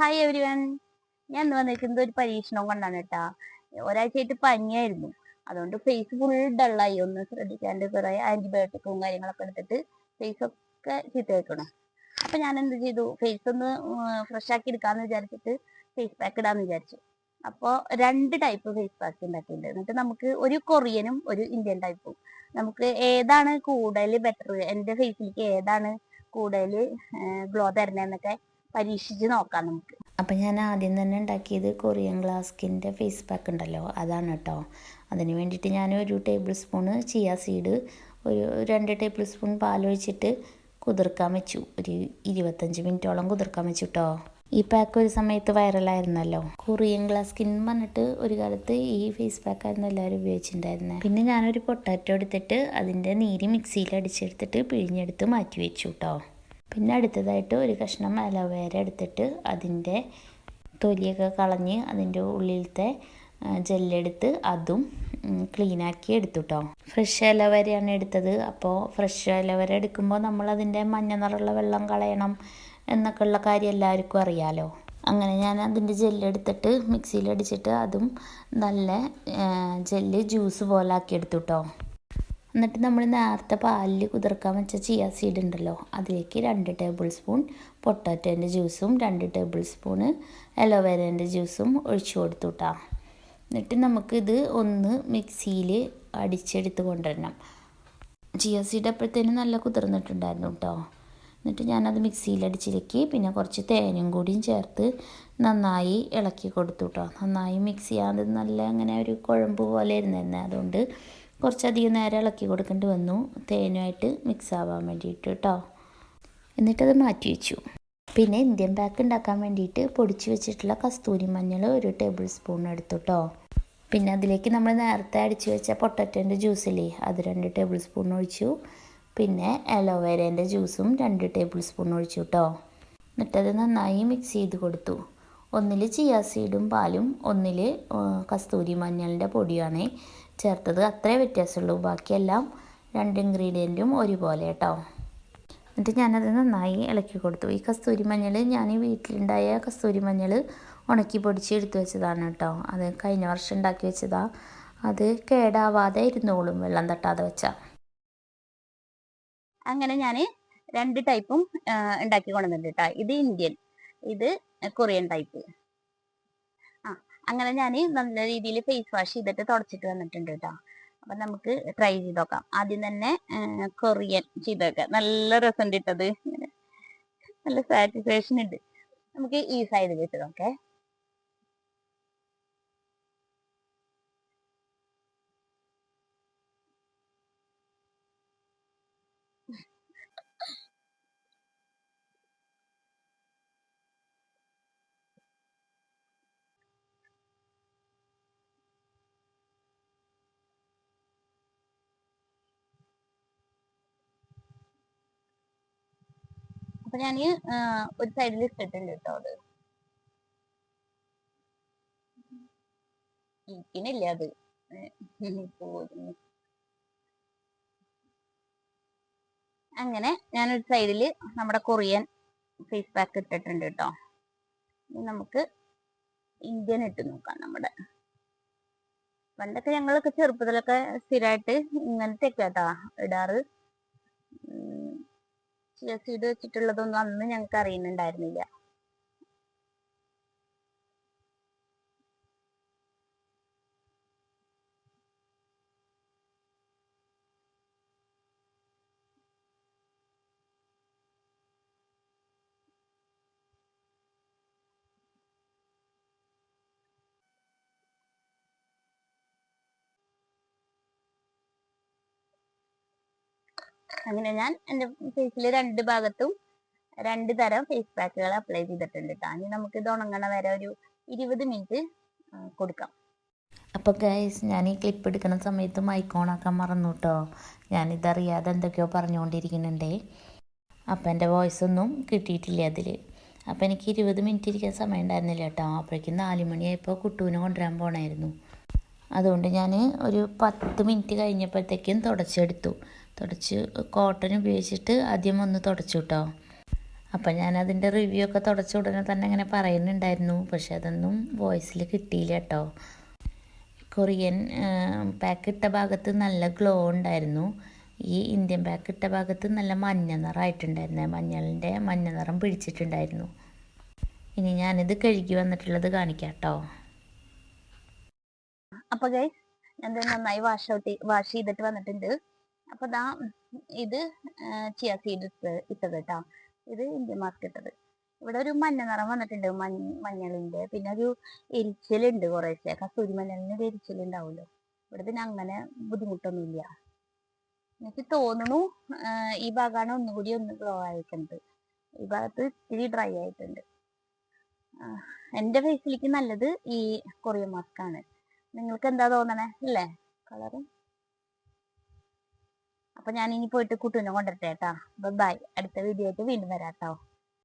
Hi every one ഞാൻ ഇന്ന് വന്നിരിക്കുന്നത് ഒരു പരീക്ഷണം കൊണ്ടാണ് കേട്ടാ. ഒരാഴ്ചയായിട്ട് പനിയായിരുന്നു. അതുകൊണ്ട് ഫേസ് ഫുൾ ഡള്ളായി ഒന്ന് ശ്രദ്ധിക്കാണ്ട് കുറെ ആന്റിബയോട്ടിക്കും കാര്യങ്ങളൊക്കെ എടുത്തിട്ട് ഫേസ് ഒക്കെ ചീത്ത വെക്കണം. അപ്പൊ ഞാൻ എന്ത് ചെയ്തു? ഫേസ് ഒന്ന് ഫ്രഷ് ആക്കി എടുക്കാന്ന് വിചാരിച്ചിട്ട് ഫേസ് പാക്ക് ഇടാന്ന് വിചാരിച്ചു. അപ്പോൾ രണ്ട് ടൈപ്പ് ഫേസ് പാക്ക് ഉണ്ടാക്കിയിട്ടുണ്ട് എന്നിട്ട് നമുക്ക് ഒരു കൊറിയനും ഒരു ഇന്ത്യൻ ടൈപ്പും നമുക്ക് ഏതാണ് കൂടുതൽ ബെറ്റർ എന്റെ ഫേസിലേക്ക് ഏതാണ് കൂടുതൽ ഗ്ലോ തരുന്നതെന്നൊക്കെ പരീക്ഷിച്ച് നോക്കാം നമുക്ക്. അപ്പം ഞാൻ ആദ്യം തന്നെ ഉണ്ടാക്കിയത് കൊറിയൻ ഗ്ലാസ്കിന്റെ ഫേസ് പാക്ക് ഉണ്ടല്ലോ അതാണ് കേട്ടോ അതിന് വേണ്ടിയിട്ട് ഞാൻ ഒരു ടേബിൾ സ്പൂണ് ചിയ സീഡ് ഒരു രണ്ട് ടേബിൾ സ്പൂൺ പാലൊഴിച്ചിട്ട് കുതിർക്കാൻ വെച്ചു. ഒരു ഇരുപത്തഞ്ച് മിനിറ്റോളം കുതിർക്കാൻ വെച്ചു കേട്ടോ ഈ പാക്ക് ഒരു സമയത്ത് വൈറലായിരുന്നല്ലോ കൊറിയൻ ഗ്ലാസ്കിൻ പറഞ്ഞിട്ട് ഒരു കാലത്ത് ഈ ഫേസ് പാക്ക് ആയിരുന്നു എല്ലാവരും ഉപയോഗിച്ചിട്ടുണ്ടായിരുന്നത് പിന്നെ ഞാനൊരു പൊട്ടാറ്റോ എടുത്തിട്ട് അതിന്റെ നീര് മിക്സിയിൽ അടിച്ചെടുത്തിട്ട് പിഴിഞ്ഞെടുത്ത് മാറ്റി വെച്ചു കേട്ടോ പിന്നെ അടുത്തതായിട്ട് ഒരു കഷ്ണം അലോവേര എടുത്തിട്ട് അതിന്റെ തൊലിയൊക്കെ കളഞ്ഞ് അതിന്റെ ഉള്ളിലത്തെ ജെല്ലെടുത്ത് അതും ക്ലീനാക്കി എടുത്തു കേട്ടോ ഫ്രഷ് അലോവേരയാണ് എടുത്തത്. അപ്പോൾ ഫ്രഷ് അലോവേര എടുക്കുമ്പോൾ നമ്മൾ അതിന്റെ മഞ്ഞ നിറമുള്ള വെള്ളം കളയണം എന്നൊക്കെ ഉള്ള കാര്യം എല്ലാവർക്കും അറിയാലോ. അങ്ങനെ ഞാൻ അതിന്റെ ജെല്ലെടുത്തിട്ട് മിക്സിയിൽ അടിച്ചിട്ട് അതും നല്ല ജെല്ല് ജ്യൂസ് പോലെ ആക്കി എടുത്തു കേട്ടോ എന്നിട്ട് നമ്മൾ നേരത്തെ പാലിൽ കുതിർക്കാൻ വെച്ച ചിയ സീഡ് ഉണ്ടല്ലോ അതിലേക്ക് രണ്ട് ടേബിൾ സ്പൂൺ പൊട്ടാറ്റോന്റെ ജ്യൂസും രണ്ട് ടേബിൾ സ്പൂണ് അലോവേരേന്റെ ജ്യൂസും ഒഴിച്ചു കൊടുത്തു കേട്ടോ എന്നിട്ട് നമുക്കിത് ഒന്ന് മിക്സിയിൽ അടിച്ചെടുത്ത് കൊണ്ടുവരണം. ചിയ സീഡ് അപ്പോഴത്തേനും നല്ല കുതിർന്നിട്ടുണ്ടായിരുന്നു കേട്ടോ എന്നിട്ട് ഞാനത് മിക്സിയിൽ അടിച്ചിലേക്ക് പിന്നെ കുറച്ച് തേനും കൂടിയും ചേർത്ത് നന്നായി ഇളക്കി കൊടുത്തു കേട്ടോ നന്നായി മിക്സ് ചെയ്യാതെ നല്ല അങ്ങനെ ഒരു കുഴമ്പ് പോലെ ഇരുന്നിരുന്നത് അതുകൊണ്ട് കുറച്ചധികം നേരം ഇളക്കി കൊടുക്കേണ്ടി വന്നു. തേനുമായിട്ട് മിക്സ് ആവാൻ വേണ്ടിയിട്ട് കേട്ടോ എന്നിട്ടത് മാറ്റി വെച്ചു. പിന്നെ ഇന്ത്യൻ പാക്ക് ഉണ്ടാക്കാൻ വേണ്ടിയിട്ട് പൊടിച്ച് വെച്ചിട്ടുള്ള കസ്തൂരി മഞ്ഞൾ ഒരു ടേബിൾ സ്പൂൺ എടുത്തു കേട്ടോ പിന്നെ അതിലേക്ക് നമ്മൾ നേരത്തെ അടിച്ചു വെച്ച പൊട്ടറ്റോന്റെ ജ്യൂസില്ലേ അത് രണ്ട് ടേബിൾ സ്പൂൺ ഒഴിച്ചു. പിന്നെ അലോവേരേന്റെ ജ്യൂസും രണ്ട് ടേബിൾ സ്പൂൺ ഒഴിച്ചു കേട്ടോ എന്നിട്ടത് നന്നായി മിക്സ് ചെയ്ത് കൊടുത്തു. ഒന്നിൽ ചിയ സീഡും പാലും ഒന്നിൽ കസ്തൂരി മഞ്ഞളിന്റെ പൊടിയാണ് ചേർത്തത്. അത്രേ വ്യത്യാസമുള്ളൂ. ബാക്കിയെല്ലാം രണ്ട് ഇൻഗ്രീഡിയന്റും ഒരുപോലെ കേട്ടോ എന്നിട്ട് ഞാനത് നന്നായി ഇളക്കി കൊടുത്തു. ഈ കസ്തൂരി മഞ്ഞൾ ഞാൻ വീട്ടിലുണ്ടായ കസ്തൂരി മഞ്ഞൾ ഉണക്കി പൊടിച്ച് എടുത്തു വെച്ചതാണ് കേട്ടോ അത് കഴിഞ്ഞ വർഷം ഉണ്ടാക്കി വെച്ചതാ. അത് കേടാവാതെ ഇരുന്നോളും വെള്ളം തട്ടാതെ വെച്ചാൽ അങ്ങനെ ഞാൻ രണ്ട് ടൈപ്പും ഉണ്ടാക്കി കൊണ്ടുവന്നിട്ടുണ്ട് കേട്ടോ ഇത് ഇന്ത്യൻ. ഇത് കൊറിയൻ ടൈപ്പ് ആ അങ്ങനെ ഞാൻ നല്ല രീതിയിൽ ഫേസ് വാഷ് ചെയ്തിട്ട് തുടച്ചിട്ട് വന്നിട്ടുണ്ട് കേട്ടോ അപ്പൊ നമുക്ക് ട്രൈ ചെയ്ത് നോക്കാം. ആദ്യം തന്നെ കൊറിയൻ ചെയ്തൊക്കെ. നല്ല രസം കിട്ടത് നല്ല സാറ്റിസ്ഫാക്ഷൻ ഉണ്ട് നമുക്ക് ഈ സൈഡിൽ ഇട്ട് നോക്കേ. അപ്പൊ ഞാൻ ഒരു സൈഡിൽ ഇട്ടിട്ടുണ്ട് കേട്ടോ അത്. ഇരിക്കണില്ല അത്. പോരുന്നു. അങ്ങനെ ഞാനൊരു സൈഡിൽ നമ്മുടെ കൊറിയൻ ഫേസ് പാക്ക് ഇട്ടിട്ടുണ്ട് കേട്ടോ ഇനി നമുക്ക് ഇന്ത്യൻ ഇട്ട് നോക്കാം നമ്മുടെ. പണ്ടൊക്കെ ഞങ്ങളൊക്കെ ചെറുപ്പത്തിലൊക്കെ സ്ഥിരമായിട്ട് ഇങ്ങനത്തെ ഒക്കെ ഇടാറ്. ചിയ സീഡ് വെച്ചിട്ടുള്ളതൊന്നും അന്ന് ഞങ്ങൾക്ക് അറിയുന്നുണ്ടായിരുന്നില്ല. അങ്ങനെ ഞാൻ എന്റെ ഫേസിൽ രണ്ട് ഭാഗത്തും രണ്ട് തരം ഫേസ് പാക്കുകൾ അപ്ലൈ ചെയ്തിട്ടുണ്ട് കേട്ടോ ഇനി നമുക്ക് ഇത് ഉണങ്ങണ വരെ ഒരു ഇരുപത് മിനിറ്റ് കൊടുക്കാം. അപ്പോൾ ഗൈസ് ഞാൻ ഈ ക്ലിപ്പ് എടുക്കുന്ന സമയത്ത് മൈക്ക് ഓണാക്കാൻ മറന്നു കേട്ടോ ഞാനിതറിയാതെ എന്തൊക്കെയോ പറഞ്ഞുകൊണ്ടിരിക്കുന്നുണ്ടേ. അപ്പം എന്റെ വോയിസ് ഒന്നും കിട്ടിയിട്ടില്ല അതിൽ അപ്പോൾ എനിക്ക് ഇരുപത് മിനിറ്റ് ഇരിക്കാൻ സമയം ഉണ്ടായിരുന്നില്ല കേട്ടോ അപ്പോഴേക്കും നാല് മണിയായപ്പോൾ കുട്ടൂനെ കൊണ്ടുവരാൻ പോണായിരുന്നു. അതുകൊണ്ട് ഞാൻ ഒരു പത്ത് മിനിറ്റ് കഴിഞ്ഞപ്പോഴത്തേക്കും തുടച്ചെടുത്തു. തുടച്ച് കോട്ടൺ ഉപയോഗിച്ചിട്ട് ആദ്യം ഒന്ന് തുടച്ചു കേട്ടോ അപ്പം ഞാൻ അതിന്റെ റിവ്യൂ ഒക്കെ തുടച്ച ഉടനെ തന്നെ അങ്ങനെ പറയുന്നുണ്ടായിരുന്നു. പക്ഷെ അതൊന്നും വോയിസിൽ കിട്ടിയില്ല കേട്ടോ കൊറിയൻ പാക്ക് ഇട്ട ഭാഗത്ത് നല്ല ഗ്ലോ ഉണ്ടായിരുന്നു. ഈ ഇന്ത്യൻ പാക്ക് ഇട്ട ഭാഗത്ത് നല്ല മഞ്ഞ നിറമായിട്ടുണ്ടായിരുന്നു. മഞ്ഞളിന്റെ മഞ്ഞ നിറം പിടിച്ചിട്ടുണ്ടായിരുന്നു. ഇനി ഞാനിത് കഴുകി വന്നിട്ടുള്ളത് കാണിക്കാം കേട്ടോ അപ്പൊ ഗൈസ് ഞാൻ നന്നായി വാഷ് ഔട്ട് വാഷ് ചെയ്തിട്ട് വന്നിട്ടുണ്ട്. അപ്പൊ ദാ ഇത് ചിയ സീഡ് ഇട്ടത് കേട്ടോ ഇത് ഇന്ത്യൻ മാസ്ക് ഇട്ടത്. ഇവിടെ ഒരു മഞ്ഞ നിറം വന്നിട്ടുണ്ട് മഞ്ഞ മഞ്ഞളിന്റെ പിന്നെ ഒരു എരിച്ചിലുണ്ട് കുറേശ്ശെ. കസൂരി മഞ്ഞളിന് ഒരു എരിച്ചിലുണ്ടാവുമല്ലോ ഇവിടെ പിന്നെ അങ്ങനെ ബുദ്ധിമുട്ടൊന്നുമില്ല. എനിക്ക് തോന്നുന്നു ഈ ഭാഗമാണ് ഒന്നുകൂടി ഒന്ന് ഗ്ലോ ആയിരിക്കുന്നത് ഈ ഭാഗത്ത് ഇത്തിരി ഡ്രൈ ആയിട്ടുണ്ട്. ആ, എന്റെ ഫേസിലേക്ക് നല്ലത് ഈ കൊറിയൻ മാസ്ക് ആണ്. നിങ്ങൾക്ക് എന്താ തോന്നണേ? അല്ലേ കളറ്? അപ്പൊ ഞാൻ ഇനി പോയിട്ട് കുട്ടീനെ കൊണ്ടുവരട്ടെ കേട്ടാ. ബൈ അടുത്ത വീഡിയോ ആയിട്ട് വീണ്ടും വരാം കേട്ടോ.